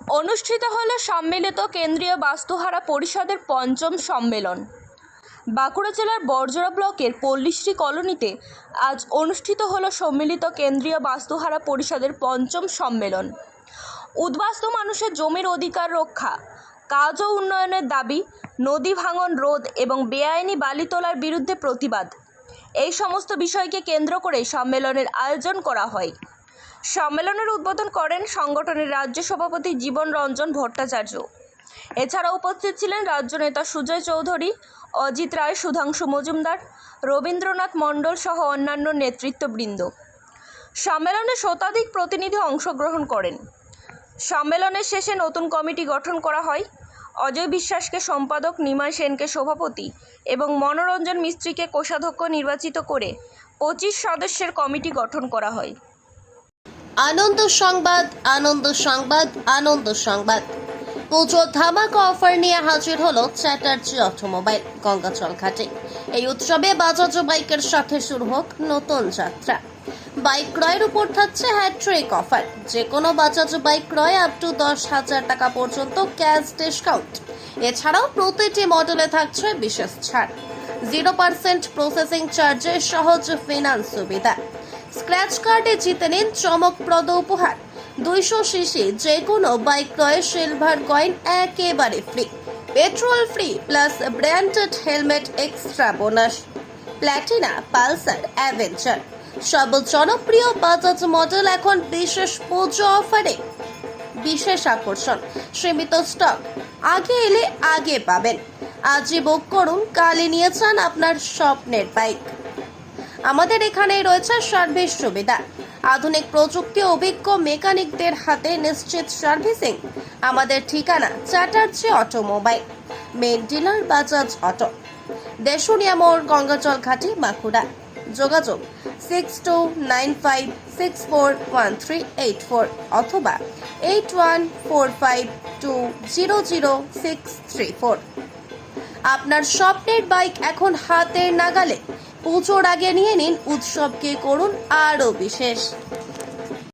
অনুষ্ঠিত হলো সম্মিলিত কেন্দ্রীয় বাস্তুহারা পরিষদের পঞ্চম সম্মেলন। বাঁকুড়া জেলার বর্জরা ব্লকের পল্লীশ্রী কলোনিতে আজ অনুষ্ঠিত হলো সম্মিলিত কেন্দ্রীয় বাস্তুহারা পরিষদের পঞ্চম সম্মেলন। উদ্বাস্তু মানুষের জমির অধিকার রক্ষা, কাজ ও উন্নয়নের দাবি, নদী ভাঙন রোধ এবং বেআইনি বালি তোলার বিরুদ্ধে প্রতিবাদ। এই সমস্ত বিষয়কে কেন্দ্র করে সম্মেলনের আয়োজন করা হয়। সম্মেলনের উদ্বোধন করেন সংগঠনের রাজ্য সভাপতি জীবন রঞ্জন ভট্টাচার্য। এছাড়া উপস্থিত ছিলেন রাজ্য নেতা সুজয় চৌধুরী, অজিত রায়, সুধাংশু মজুমদার, রবীন্দ্রনাথ মণ্ডল সহ অন্যান্য নেতৃত্ববৃন্দ। সম্মেলনে শতাধিক প্রতিনিধি অংশগ্রহণ করেন। সম্মেলনের শেষে নতুন কমিটি গঠন করা হয়। অজয় বিশ্বাসকে সম্পাদক, নিমাই সেনকে সভাপতি এবং মনোরঞ্জন মিস্ত্রিকে কোষাধ্যক্ষ নির্বাচিত করে পঁচিশ সদস্যের কমিটি গঠন করা হয়। আনন্দ সংবাদ আনন্দ সংবাদ আনন্দ সংবাদ। পুজো ধামাকা অফার নিয়ে হাজির হলো চ্যাটার্জি অটোমোবাইল, গঙ্গাচল ঘাটে। এই উৎসবে বাজাজ বাইকের সাথে শুরু হোক নতুন যাত্রা। বাইক ক্রয়ের উপর থাকছে হ্যাট্রিক অফার যে কোনো বাজাজ বাইক ক্রয় আপ টু দশ হাজার টাকা পর্যন্ত ক্যাশ ডিসকাউন্ট এছাড়াও প্রতিটি মডেলে থাকছে বিশেষ ছাড়। জিরো পার্সেন্ট প্রসেসিং চার্জে সহজ ফিনান্স সুবিধা। স্ক্র্যাচ কার্ডে জিতে নিন চমকপ্রদ উপহার। দুইশো সিসি যে কোনো বাইক ক্রয়ে সিলভার কয়েন একেবারে free. Petrol free plus branded helmet extra bonus. Platina, Pulsar, Avenger. সব জনপ্রিয় বাজাজ মডেল এখন বিশেষ পুজো অফারে। বিশেষ আকর্ষণ, সীমিত স্টক। আগে এলে আগে পাবেন। আজই বুক করুন, কালই নিয়ে যান আপনার স্বপ্নের বাইক। আমাদের এখানে রয়েছে সার্ভিস সুবিধা। আধুনিক প্রযুক্তি অভিজ্ঞ মেকানিকদের হাতে নিশ্চিত সার্ভিসিং। আমাদের ঠিকানা Chatterjee automobile main dealer Bajaj auto. Deshunia মোড় গঙ্গাজল ঘাটি, বাঁকুড়া। যোগাযোগ six two nine five six four one three eight four অথবা eight one four five two zero zero six three four. আপনার স্বপ্নের বাইক এখন হাতের নাগালে পুজোর আগে নিয়ে নিন উৎসবকে করুন আরও বিশেষ।